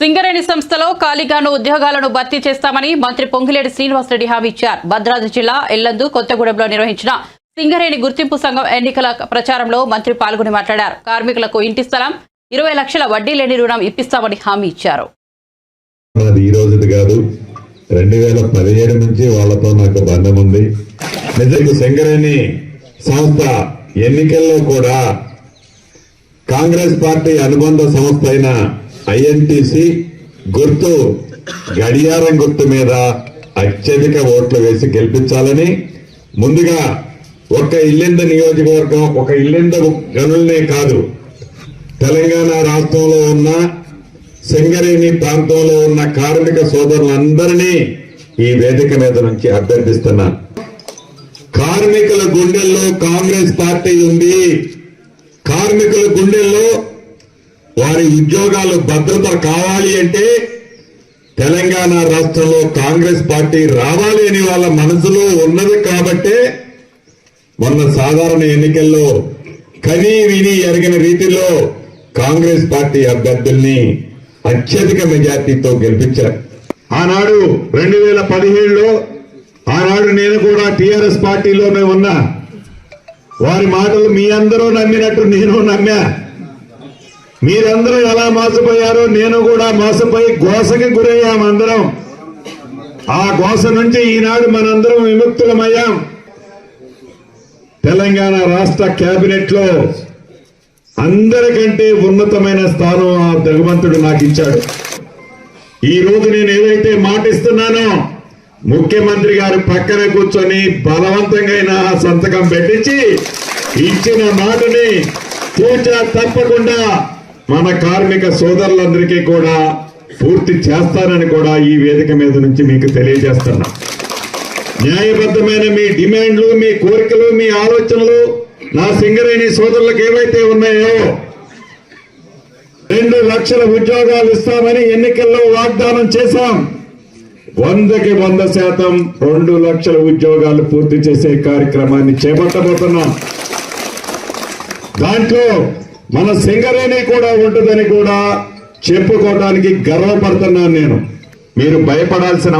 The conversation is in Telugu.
సింగరేణి సంస్థలో ఖాళీగాను ఉద్యోగాలను భర్తీ చేస్తామని మంత్రి పొంగిలేటి శ్రీనివాసరెడ్డి హామీ ఇచ్చారు. భద్రాద్రి జిల్లా ఎల్లందు కొత్తగూడెంలో నిర్వహించిన సింగరేణి గుర్తింపు సంఘం ఎన్నికల ప్రచారంలో మంత్రి పాల్గొని మాట్లాడారు. కార్మికులకు ఇంటి స్థలం ఇరవై లక్షల వడ్డీ లేని రుణం ఇప్పిస్తామని హామీ ఇచ్చారు. రెండు వేల పదిహేడు నుంచి వాళ్ళతో నాకు బంధం ఉంది. నిజంగా సింగరేణి సంస్థ ఎన్నికల్లో కూడా కాంగ్రెస్ పార్టీ అనుబంధ సంస్థ అయిన ఐఎన్టీసీ గుర్తు గడియారం గుర్తు మీద అత్యధిక ఓట్లు వేసి గెలిపించాలని. ముందుగా ఒక ఇల్లెంద నియోజకవర్గం ఒక ఇల్లెంద గనులనే కాదు. తెలంగాణ రాష్ట్రంలో ఉన్న సింగరేణి ప్రాంతంలో ఉన్న కార్మిక సోదరులందరినీ ఈ వేదిక మీద నుంచి అభ్యర్థిస్తున్నాను కార్మికుల గుండెల్లో కాంగ్రెస్ పార్టీ ఉంది. కార్మికుల గుండెల్లో వారి ఉద్యోగాలు భద్రత కావాలి అంటే తెలంగాణ రాష్ట్రంలో కాంగ్రెస్ పార్టీ రావాలి అని వాళ్ళ మనసులో ఉన్నది కాబట్టే మొన్న సాధారణ ఎన్నికల్లో కనీ విని ఎరగిన రీతిలో కాంగ్రెస్ పార్టీ అభ్యర్థుల్ని అత్యధిక మెజార్టీతో గెలిపించారు. ఆనాడు రెండు వేల పదిహేడులో ఆనాడు నేను కూడా టిఆర్ఎస్ పార్టీలోనే ఉన్నా. వారి మాటలు మీ అందరూ నమ్మినట్టు నేను నమ్మా. మీరందరూ ఎలా మోసపోయారో నేను కూడా మోసపోయి గోసకి గురయ్యాం అందరం. ఆ గోస నుంచి ఈనాడు మనందరం విముక్తులమయ్యాం. తెలంగాణ రాష్ట్ర కేబినెట్లో అందరికంటే ఉన్నతమైన స్థానం ఆ భగవంతుడు నాకు ఇచ్చాడు ఈ రోజు నేను ఏదైతే మాటిస్తున్నానో ముఖ్యమంత్రి గారు పక్కన కూర్చొని బలవంతంగా సంతకం పెట్టించి ఇచ్చిన మాటని పూజ తప్పకుండా మన కార్మిక సోదరులందరికీ కూడా పూర్తి చేస్తానని కూడా ఈ వేదిక మీద నుంచి మీకు తెలియజేస్తున్నా. న్యాయబద్ధమైన మీ డిమాండ్లు మీ కోరికలు మీ ఆలోచనలు నా సింగరేణి సోదరులకు ఏవైతే ఉన్నాయో రెండు లక్షల ఉద్యోగాలు ఇస్తామని ఎన్నికల్లో వాగ్దానం చేశాం. వందకి వంద శాతం రెండు లక్షల ఉద్యోగాలు పూర్తి చేసే కార్యక్రమాన్ని చేపట్టబోతున్నాం. దాంట్లో మన సింగరేణి కూడా ఉంటుందని కూడా చెప్పుకోవడానికి గర్వపడుతున్నాను నేను. మీరు భయపడాల్సిన